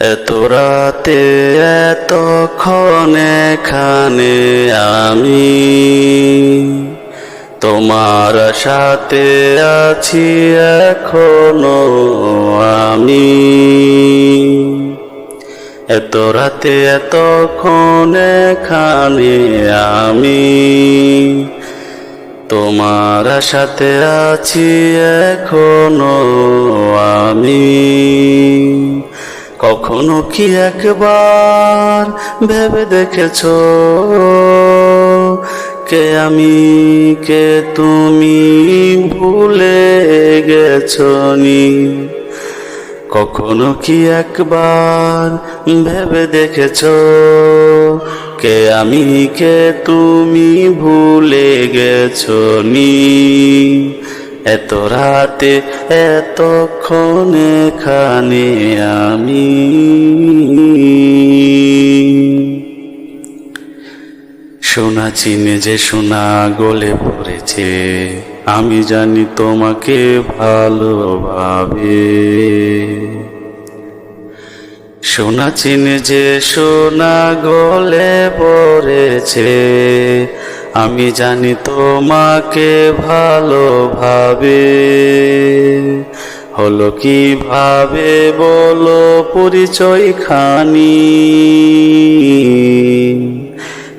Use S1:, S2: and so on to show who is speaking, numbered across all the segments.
S1: এত রাতে এতক্ষণ এখানে আমি। তোমার সাথে আছি এখনও আমি। এত রাতে এতক্ষণ এখানে আমি। তোমার সাথে আছি এখনও আমি। কখনো কি একবার ভেবে দেখেছ? কে আমি, কে তুমি ভুলে গেছো নি কখনো কি একবার ভেবে দেখেছ? কে আমি, কে তুমি ভুলে গেছো নি এত রাতে, এতক্ষণ এখানে আমি। সোনা চিনে যে সোনা গলে পড়েছে, আমি জানি তোমাকে ভালোভাবে। সোনা চিনে যে সোনা গলে পড়েছে আমি জানি তোমাকে ভালোভাবে। হলো কীভাবে বলো পরিচয় খানি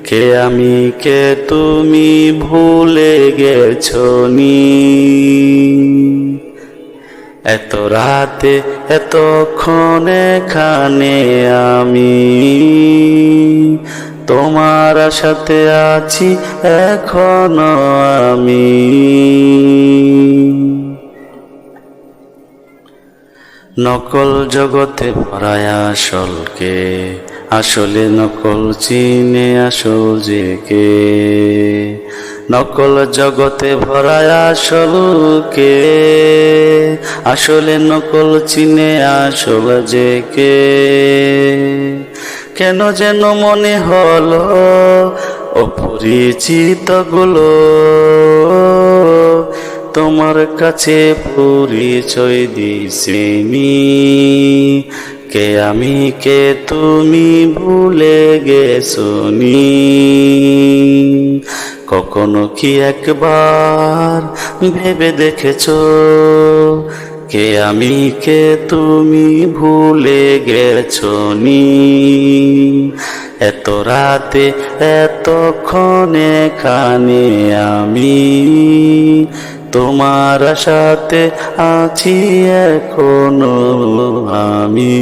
S1: কে আমি, কে তুমি ভুলে গেছো নি এত রাতে, এতক্ষণ এখানে আমি। তোমার সাথে আছি এখনও আমি। নকল জগতে ভরায় আসলকে, আসলে নকল চিনে আসল যে কে। নকল জগতে ভরায় আসলকে, আসলে নকল চিনে আসল যে কে। কেন যেন মনে হলো অপরিচিতগুলো? তোমার কাছে পরিচয় দিছেনি কে আমি, কে তুমি ভুলে গেছনি কখনো কি একবার ভেবে দেখেছ কে আমি কে তুমি ভুলে গেছো নি? এত রাতে, এতক্ষণে খানে আমি তোমার সাথে আছি এখনও আমি।